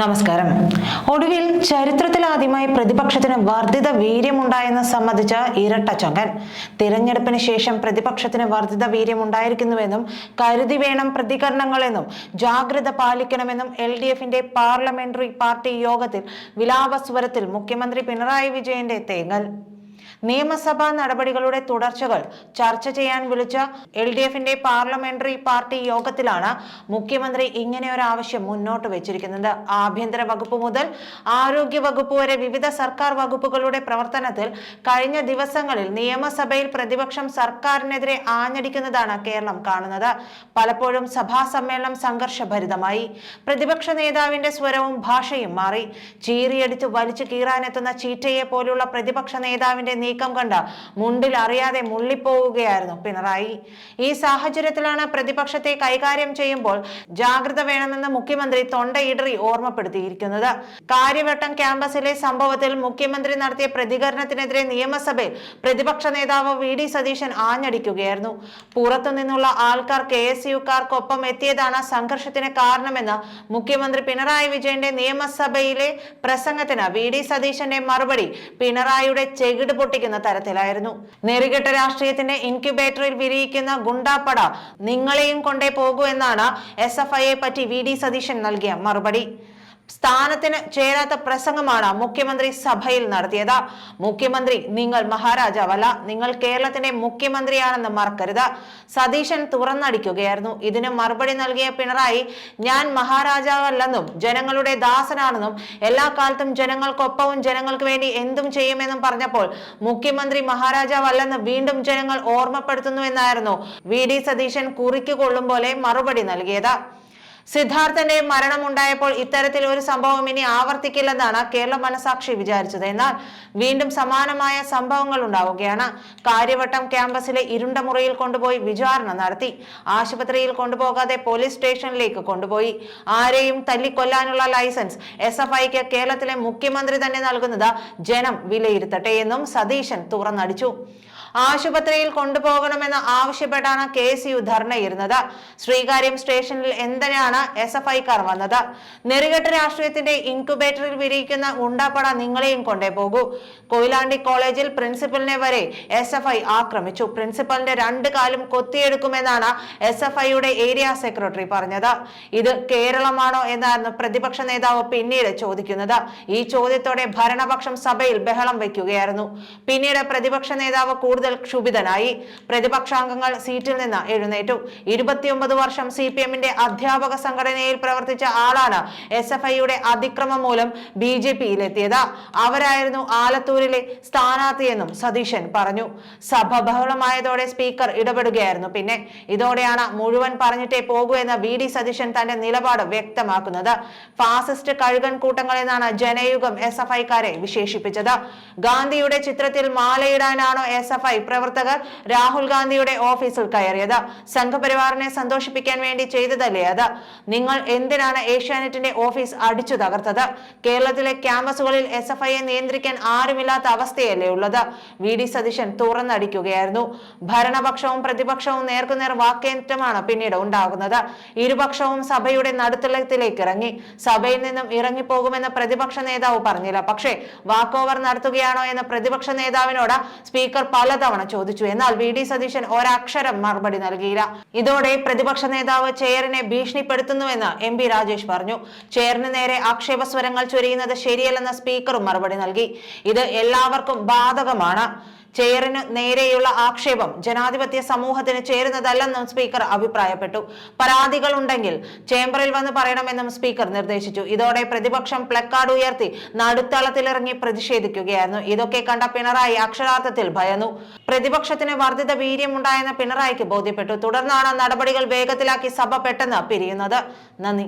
നമസ്കാരം. ഒടുവിൽ ചരിത്രത്തിലാദ്യമായി പ്രതിപക്ഷത്തിന് വർദ്ധിത വീര്യമുണ്ടായെന്ന് സംബന്ധിച്ച ഇരട്ടച്ചങ്കൻ തിരഞ്ഞെടുപ്പിന് ശേഷം പ്രതിപക്ഷത്തിന് വർദ്ധിത വീര്യമുണ്ടായിരിക്കുന്നുവെന്നും കരുതി വേണം പ്രതികരണങ്ങളെന്നും ജാഗ്രത പാലിക്കണമെന്നും എൽ ഡി എഫിന്റെ പാർലമെന്ററി പാർട്ടി യോഗത്തിൽ വിലാപസ്വരത്തിൽ മുഖ്യമന്ത്രി പിണറായി വിജയന്റെ തേങ്ങൽ. നിയമസഭാ നടപടികളുടെ തുടർച്ചകൾ ചർച്ച ചെയ്യാൻ വിളിച്ച എൽ ഡി എഫിന്റെ പാർലമെന്ററി പാർട്ടി യോഗത്തിലാണ് മുഖ്യമന്ത്രി ഇങ്ങനെ ഒരു ആവശ്യം മുന്നോട്ട് വെച്ചിരിക്കുന്നത്. ആഭ്യന്തര വകുപ്പ് മുതൽ ആരോഗ്യ വകുപ്പ് വരെ വിവിധ സർക്കാർ വകുപ്പുകളുടെ പ്രവർത്തനത്തിൽ കഴിഞ്ഞ ദിവസങ്ങളിൽ നിയമസഭയിൽ പ്രതിപക്ഷം സർക്കാരിനെതിരെ ആഞ്ഞടിക്കുന്നതാണ് കേരളം കാണുന്നത്. പലപ്പോഴും സഭാ സമ്മേളനം സംഘർഷഭരിതമായി. പ്രതിപക്ഷ നേതാവിന്റെ സ്വരവും ഭാഷയും മാറി. ചീറിയടിച്ച് വലിച്ചു കീറാനെത്തുന്ന ചീറ്റയെ പോലുള്ള പ്രതിപക്ഷ നേതാവിന്റെ നീക്കം കണ്ട മുണ്ടിൽ അറിയാതെ മുള്ളിപ്പോവുകയായിരുന്നു പിണറായി. ഈ സാഹചര്യത്തിലാണ് പ്രതിപക്ഷത്തെ കൈകാര്യം ചെയ്യുമ്പോൾ ജാഗ്രത വേണമെന്ന് മുഖ്യമന്ത്രി തൊണ്ടയിടറി ഓർമ്മപ്പെടുത്തിയിരിക്കുന്നത്. കാര്യവട്ടം ക്യാമ്പസിലെ സംഭവത്തിൽ മുഖ്യമന്ത്രി നടത്തിയ പ്രതികരണത്തിനെതിരെ നിയമസഭയിൽ പ്രതിപക്ഷ നേതാവ് വി ഡി സതീശൻ ആഞ്ഞടിക്കുകയായിരുന്നു. പുറത്തുനിന്നുള്ള ആൾക്കാർ കെ എസ് യുക്കാർക്കൊപ്പം എത്തിയതാണ് സംഘർഷത്തിന് കാരണമെന്ന് മുഖ്യമന്ത്രി പിണറായി വിജയന്റെ നിയമസഭയിലെ പ്രസംഗത്തിന് വി ഡി സതീശന്റെ മറുപടി പിണറായിയുടെ ചെകിട് പൊട്ടിക്കുന്ന തരത്തിലായിരുന്നു. നെറികെട്ട രാഷ്ട്രീയത്തിന്റെ ഇൻക്യുബേറ്ററിൽ വിരിയിക്കുന്ന ഗുണ്ടാപ്പട നിങ്ങളെയും കൊണ്ടേ പോകൂ എന്നാണ് എസ് എഫ് ഐയെ പറ്റി വി ഡി സതീശൻ നൽകിയ മറുപടി. സ്ഥാനത്തിന് ചേരാത്ത പ്രസംഗമാണ് മുഖ്യമന്ത്രി സഭയിൽ നടത്തിയത്. മുഖ്യമന്ത്രി നിങ്ങൾ മഹാരാജാവല്ല നിങ്ങൾ കേരളത്തിന്റെ മുഖ്യമന്ത്രിയാണെന്ന് മറക്കരുത്. സതീശൻ തുറന്നടിക്കുകയായിരുന്നു. ഇതിന് മറുപടി നൽകിയ പിണറായി ഞാൻ മഹാരാജാവല്ലെന്നും ജനങ്ങളുടെ ദാസനാണെന്നും എല്ലാ കാലത്തും ജനങ്ങൾക്കൊപ്പവും ജനങ്ങൾക്ക് വേണ്ടി എന്തും ചെയ്യുമെന്നും പറഞ്ഞപ്പോൾ മുഖ്യമന്ത്രി മഹാരാജാവല്ലെന്ന് വീണ്ടും ജനങ്ങൾ ഓർമ്മപ്പെടുത്തുന്നു എന്നായിരുന്നു വി. ഡി. സതീശൻ കുറിക്ക് കൊള്ളും പോലെ മറുപടി നൽകിയത്. സിദ്ധാർത്ഥന്റെ മരണമുണ്ടായപ്പോൾ ഇത്തരത്തിൽ ഒരു സംഭവം ഇനി ആവർത്തിക്കില്ലെന്നാണ് കേരള മനസാക്ഷി വിചാരിച്ചത്. എന്നാൽ വീണ്ടും സമാനമായ സംഭവങ്ങൾ ഉണ്ടാവുകയാണ്. കാര്യവട്ടം ക്യാമ്പസിലെ ഇരുണ്ട മുറിയിൽ കൊണ്ടുപോയി വിചാരണ നടത്തി. ആശുപത്രിയിൽ കൊണ്ടുപോകാതെ പോലീസ് സ്റ്റേഷനിലേക്ക് കൊണ്ടുപോയി. ആരെയും തല്ലിക്കൊല്ലാനുള്ള ലൈസൻസ് എസ് എഫ് ഐക്ക് കേരളത്തിലെ മുഖ്യമന്ത്രി തന്നെ നൽകുന്നത് ജനം വിലയിരുത്തട്ടെ എന്നും സതീശൻ തുറന്നടിച്ചു. ആശുപത്രിയിൽ കൊണ്ടുപോകണമെന്ന് ആവശ്യപ്പെട്ടാണ് കെ എസ് യു ധർണയിരുന്നത് ശ്രീകാര്യം സ്റ്റേഷനിൽ എന്തിനാണ് എസ് എഫ് ഐക്കാർ വന്നത്? നെറുകെട്ട രാഷ്ട്രീയത്തിന്റെ ഇൻക്യുബേറ്ററിൽ വിരിയിക്കുന്ന ഉണ്ടാപ്പട നിങ്ങളെയും കൊണ്ടേ പോകൂ. കൊയിലാണ്ടി കോളേജിൽ പ്രിൻസിപ്പലിനെ വരെ എസ് എഫ് ഐ ആക്രമിച്ചു. പ്രിൻസിപ്പലിന്റെ രണ്ട് കാലും കൊത്തിയെടുക്കുമെന്നാണ് എസ് എഫ് ഐയുടെ ഏരിയ സെക്രട്ടറി പറഞ്ഞത്. ഇത് കേരളമാണോ എന്നായിരുന്നു പ്രതിപക്ഷ നേതാവ് പിന്നീട് ചോദിക്കുന്നത്. ഈ ചോദ്യത്തോടെ ഭരണപക്ഷം സഭയിൽ ബഹളം വയ്ക്കുകയായിരുന്നു. പിന്നീട് പ്രതിപക്ഷ നേതാവ് കൂടുതൽ ക്ഷുഭിതനായി. പ്രതിപക്ഷാംഗങ്ങൾ സീറ്റിൽ നിന്ന് എഴുന്നേറ്റു. ഇരുപത്തിയൊമ്പത് വർഷം സി പി എമ്മിന്റെ അധ്യാപക സംഘടനയിൽ പ്രവർത്തിച്ച ആളാണ് എസ് എഫ് ഐയുടെ അതിക്രമം മൂലം ബി ജെ പിയിലെത്തിയത്. അവരായിരുന്നു ആലത്തൂരിലെ സ്ഥാനാർത്ഥിയെന്നും സതീശൻ പറഞ്ഞു. സഭ ബഹളമായതോടെ സ്പീക്കർ ഇടപെടുകയായിരുന്നു പിന്നെ. ഇതോടെയാണ് മുഴുവൻ പറഞ്ഞിട്ടേ പോകൂ എന്ന വി ഡി സതീശൻ തന്റെ നിലപാട് വ്യക്തമാക്കുന്നത്. ഫാസിസ്റ്റ് കഴുകൻ കൂട്ടങ്ങൾ എന്നാണ് ജനയുഗം എസ് എഫ് ഐക്കാരെ വിശേഷിപ്പിച്ചത്. ഗാന്ധിയുടെ ചിത്രത്തിൽ മാലയിടാനാണോ എസ് എഫ് പ്രവർത്തകർ രാഹുൽ ഗാന്ധിയുടെ ഓഫീസിൽ കയറിയത്. സംഘപരിവാറിനെ സന്തോഷിപ്പിക്കാൻ വേണ്ടി ചെയ്തതല്ലേ അത്? നിങ്ങൾ എന്തിനാണ് ഏഷ്യാനെറ്റിന്റെ ഓഫീസ് അടിച്ചു തകർത്തത്? കേരളത്തിലെ ക്യാമ്പസുകളിൽ എസ് എഫ് ഐയെ നിയന്ത്രിക്കാൻ ആരുമില്ലാത്ത അവസ്ഥയല്ലേ ഉള്ളത്? വി. ഡി. സതീശൻ തുറന്നടിക്കുകയായിരുന്നു. ഭരണപക്ഷവും പ്രതിപക്ഷവും നേർക്കുനേർ വാക്കേറ്റമാണ് പിന്നീട് ഉണ്ടാകുന്നത്. ഇരുപക്ഷവും സഭയുടെ നടുത്തളത്തിലേക്ക് ഇറങ്ങി. സഭയിൽ നിന്നും ഇറങ്ങിപ്പോകുമെന്ന് പ്രതിപക്ഷ നേതാവ് പറഞ്ഞില്ല. പക്ഷേ വാക്കോവർ നടത്തുകയാണോ എന്ന് പ്രതിപക്ഷ നേതാവിനോട് സ്പീക്കർ പലതവണ ചോദിച്ചു. എന്നാൽ വി. ഡി. സതീശൻ ഒരക്ഷരം മറുപടി നൽകിയില്ല. ഇതോടെ പ്രതിപക്ഷ നേതാവ് ചെയറിനെ ഭീഷണിപ്പെടുത്തുന്നുവെന്ന് എം പി രാജേഷ് പറഞ്ഞു. ചെയറിന് നേരെ ആക്ഷേപ സ്വരങ്ങൾ ചൊരിയുന്നത് ശരിയല്ലെന്ന് സ്പീക്കറും മറുപടി നൽകി. ഇത് എല്ലാവർക്കും ബാധകമാണ്. ചെയറിന് നേരെയുള്ള ആക്ഷേപം ജനാധിപത്യ സമൂഹത്തിന് ചേരുന്നതല്ലെന്നും സ്പീക്കർ അഭിപ്രായപ്പെട്ടു. പരാതികൾ ഉണ്ടെങ്കിൽ ചേംബറിൽ വന്ന് പറയണമെന്നും സ്പീക്കർ നിർദ്ദേശിച്ചു. ഇതോടെ പ്രതിപക്ഷം പ്ലക്കാർഡ് ഉയർത്തി നടുത്തളത്തിലിറങ്ങി പ്രതിഷേധിക്കുകയായിരുന്നു. ഇതൊക്കെ കണ്ട പിണറായി അക്ഷരാർത്ഥത്തിൽ ഭയന്നു. പ്രതിപക്ഷത്തിന് വർദ്ധിത വീര്യമുണ്ടായെന്ന് പിണറായിക്ക് ബോധ്യപ്പെട്ടു. തുടർന്നാണ് നടപടികൾ വേഗത്തിലാക്കി സഭ പെട്ടെന്ന് പിരിയുന്നത്. നന്ദി.